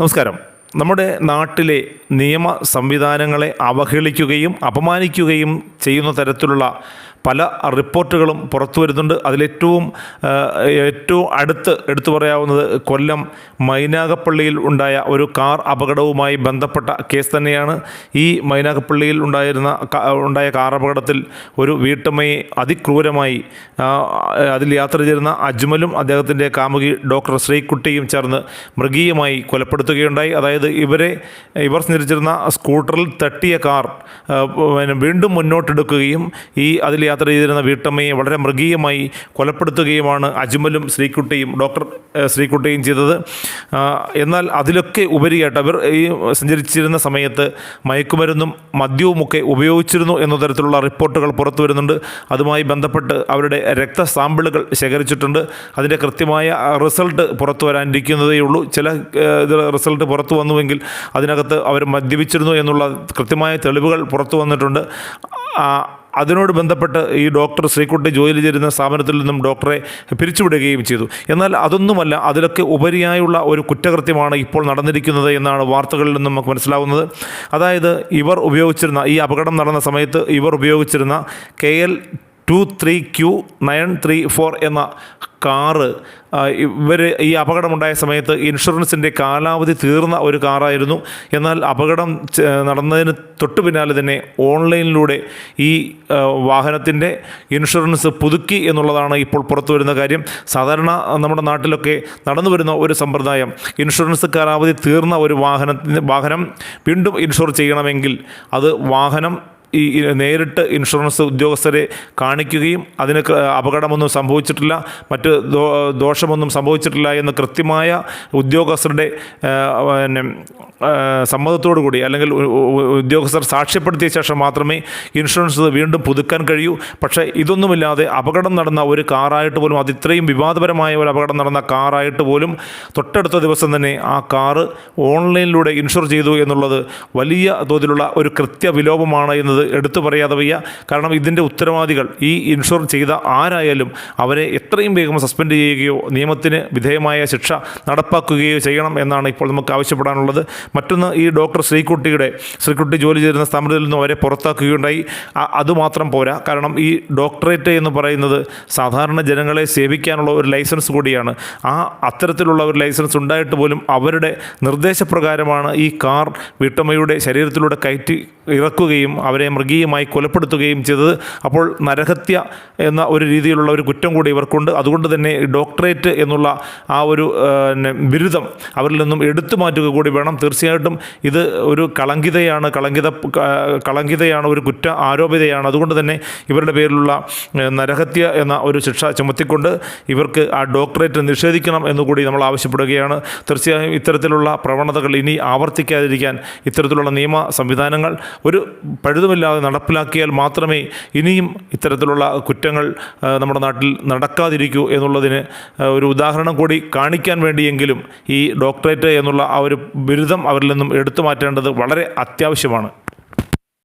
നമസ്കാരം. നമ്മുടെ നാട്ടിലെ നിയമ സംവിധാനങ്ങളെ അവഹേളിക്കുകയും അപമാനിക്കുകയും ചെയ്യുന്ന തരത്തിലുള്ള പല റിപ്പോർട്ടുകളും പുറത്തു വരുന്നുണ്ട്. അതിലേറ്റവും ഏറ്റവും അടുത്ത് എടുത്തു പറയാവുന്നത് കൊല്ലം മൈനാഗപ്പള്ളിയിൽ ഉണ്ടായ ഒരു കാർ അപകടവുമായി ബന്ധപ്പെട്ട കേസ് തന്നെയാണ്. ഈ മൈനാകപ്പള്ളിയിൽ ഉണ്ടായിരുന്ന ഉണ്ടായ കാർ അപകടത്തിൽ ഒരു വീട്ടമ്മയെ അതിക്രൂരമായി അതിൽ യാത്ര ചെയ്തിരുന്ന അജ്മലും അദ്ദേഹത്തിന്റെ കാമുകി ഡോക്ടർ ശ്രീകുട്ടിയും ചേർന്ന് മൃഗീയമായി കൊലപ്പെടുത്തുകയുണ്ടായി. അതായത് ഇവരെ ഇവർ സഞ്ചരിച്ചിരുന്ന സ്കൂട്ടറിൽ തട്ടിയ കാർ വീണ്ടും പിന്നെ വീണ്ടും ഈ അതിൽ യാത്ര ചെയ്തിരുന്ന വീട്ടമ്മയെ വളരെ മൃഗീയമായി കൊലപ്പെടുത്തുകയുമാണ് അജ്മലും ശ്രീക്കുട്ടിയും ഡോക്ടർ ശ്രീക്കുട്ടിയും ചെയ്തത്. എന്നാൽ അതിലൊക്കെ ഉപരിയായിട്ട് അവർ ഈ സഞ്ചരിച്ചിരുന്ന സമയത്ത് മയക്കുമരുന്നും മദ്യവുമൊക്കെ ഉപയോഗിച്ചിരുന്നു എന്ന തരത്തിലുള്ള റിപ്പോർട്ടുകൾ പുറത്തു വരുന്നുണ്ട്. അതുമായി ബന്ധപ്പെട്ട് അവരുടെ രക്ത സാമ്പിളുകൾ ശേഖരിച്ചിട്ടുണ്ട്. അതിന്റെ കൃത്യമായ റിസൾട്ട് പുറത്തു വരാനിരിക്കുന്നതേ ഉള്ളൂ. ചില റിസൾട്ട് പുറത്തു വന്നുവെങ്കിൽ അതിനകത്ത് അവർ മദ്യപിച്ചിരുന്നു എന്നുള്ള കൃത്യമായ തെളിവുകൾ പുറത്തു വന്നിട്ടുണ്ട്. അതിനോട് ബന്ധപ്പെട്ട് ഈ ഡോക്ടർ ശ്രീക്കുട്ടി ജോലി ചെയ്യുന്ന സ്ഥാപനത്തിൽ നിന്നും ഡോക്ടറെ പിരിച്ചുവിടുകയും ചെയ്തു. എന്നാൽ അതൊന്നുമല്ല അതിലൊക്കെ ഉപരിയായുള്ള ഒരു കുറ്റകൃത്യമാണ് ഇപ്പോൾ നടന്നിരിക്കുന്നത് എന്നാണ് വാർത്തകളിൽ നിന്നും നമുക്ക് മനസ്സിലാവുന്നത്. അതായത് ഇവർ ഉപയോഗിച്ചിരുന്ന ഈ അപകടം നടന്ന സമയത്ത് ഇവർ ഉപയോഗിച്ചിരുന്ന K L two three Q nine three four എന്ന കാറ് ഇവർ ഈ അപകടമുണ്ടായ സമയത്ത് ഇൻഷുറൻസിന്റെ കാലാവധി തീർന്ന ഒരു കാറായിരുന്നു. എന്നാൽ അപകടം നടന്നതിന് തൊട്ടു പിന്നാലെ തന്നെ ഓൺലൈനിലൂടെ ഈ വാഹനത്തിന്റെ ഇൻഷുറൻസ് പുതുക്കി എന്നുള്ളതാണ് ഇപ്പോൾ പുറത്തു വരുന്ന കാര്യം. സാധാരണ നമ്മുടെ നാട്ടിലൊക്കെ നടന്നു വരുന്ന ഒരു സമ്പ്രദായം ഇൻഷുറൻസ് കാലാവധി തീർന്ന ഒരു വാഹനത്തിന് വാഹനം വീണ്ടും ഇൻഷുർ ചെയ്യണമെങ്കിൽ അത് വാഹനം ഈ നേരിട്ട് ഇൻഷുറൻസ് ഉദ്യോഗസ്ഥരെ കാണിക്കുകയും അതിന് അപകടമൊന്നും സംഭവിച്ചിട്ടില്ല മറ്റ് ദോഷമൊന്നും സംഭവിച്ചിട്ടില്ല എന്ന് കൃത്യമായ ഉദ്യോഗസ്ഥരുടെ പിന്നെ സമ്മതത്തോടു കൂടി അല്ലെങ്കിൽ ഉദ്യോഗസ്ഥർ സാക്ഷ്യപ്പെടുത്തിയ ശേഷം മാത്രമേ ഇൻഷുറൻസ് വീണ്ടും പുതുക്കാൻ കഴിയൂ. പക്ഷേ ഇതൊന്നുമില്ലാതെ അപകടം നടന്ന ഒരു കാറായിട്ട് പോലും അത് ഇത്രയും വിവാദപരമായ ഒരു അപകടം നടന്ന കാറായിട്ട് പോലും തൊട്ടടുത്ത ദിവസം തന്നെ ആ കാറ് ഓൺലൈനിലൂടെ ഇൻഷുർ ചെയ്തു എന്നുള്ളത് വലിയ തോതിലുള്ള ഒരു കൃത്യവിലോപമാണ് എന്നത് എടുത്തു പറയാതെ വയ്യ. കാരണം ഇതിന്റെ ഉത്തരവാദികൾ ഈ ഇൻഷുർ ചെയ്ത ആരായാലും അവരെ എത്രയും വേഗം സസ്പെൻഡ് ചെയ്യുകയോ നിയമത്തിന് വിധേയമായ ശിക്ഷ നടപ്പാക്കുകയോ ചെയ്യണം എന്നാണ് ഇപ്പോൾ നമുക്ക് ആവശ്യപ്പെടാനുള്ളത്. മറ്റൊന്ന് ഈ ഡോക്ടർ ശ്രീകുട്ടിയുടെ ശ്രീകുട്ടി ജോലി ചെയ്യുന്ന സ്ഥാപനത്തിൽ നിന്നും അവരെ പുറത്താക്കുകയുണ്ടായി. അതുമാത്രം പോരാ. കാരണം ഈ ഡോക്ടറേറ്റ് എന്ന് പറയുന്നത് സാധാരണ ജനങ്ങളെ സേവിക്കാനുള്ള ഒരു ലൈസൻസ് കൂടിയാണ്. ആ അത്തരത്തിലുള്ള ഒരു ലൈസൻസ് ഉണ്ടായിട്ട് പോലും അവരുടെ നിർദ്ദേശപ്രകാരമാണ് ഈ കാർ വീട്ടമ്മയുടെ ശരീരത്തിലൂടെ കയറ്റി ഇറക്കുകയും അവരെ മൃഗീയമായി കൊലപ്പെടുത്തുകയും ചെയ്തത്. അപ്പോൾ നരഹത്യ എന്ന ഒരു രീതിയിലുള്ള ഒരു കുറ്റം കൂടി ഇവർക്കുണ്ട്. അതുകൊണ്ട് തന്നെ ഡോക്ടറേറ്റ് എന്നുള്ള ആ ഒരു ബിരുദം അവരിൽ നിന്നും എടുത്തു മാറ്റുക കൂടി വേണം. തീർച്ചയായിട്ടും ഇത് ഒരു കളങ്കിതയാണ്. കളങ്കിത കളങ്കിതയാണ് ഒരു കുറ്റ ആരോപിതയാണ്. അതുകൊണ്ട് തന്നെ ഇവരുടെ പേരിലുള്ള നരഹത്യ എന്ന ഒരു ശിക്ഷ ചുമത്തിക്കൊണ്ട് ഇവർക്ക് ആ ഡോക്ടറേറ്റ് നിഷേധിക്കണം എന്നുകൂടി നമ്മൾ ആവശ്യപ്പെടുകയാണ്. തീർച്ചയായും ഇത്തരത്തിലുള്ള പ്രവണതകൾ ഇനി ആവർത്തിക്കാതിരിക്കാൻ ഇത്തരത്തിലുള്ള നിയമ സംവിധാനങ്ങൾ ഒരു പഴുതുമില്ലാതെ നടപ്പിലാക്കിയാൽ മാത്രമേ ഇനിയും ഇത്തരത്തിലുള്ള കുറ്റങ്ങൾ നമ്മുടെ നാട്ടിൽ നടക്കാതിരിക്കൂ എന്നുള്ളതിന് ഒരു ഉദാഹരണം കൂടി കാണിക്കാൻ വേണ്ടിയെങ്കിലും ഈ ഡോക്ടറേറ്റ് എന്നുള്ള ആ ഒരു ബിരുദം അവരിൽ നിന്നും എടുത്തു മാറ്റേണ്ടത് വളരെ അത്യാവശ്യമാണ്.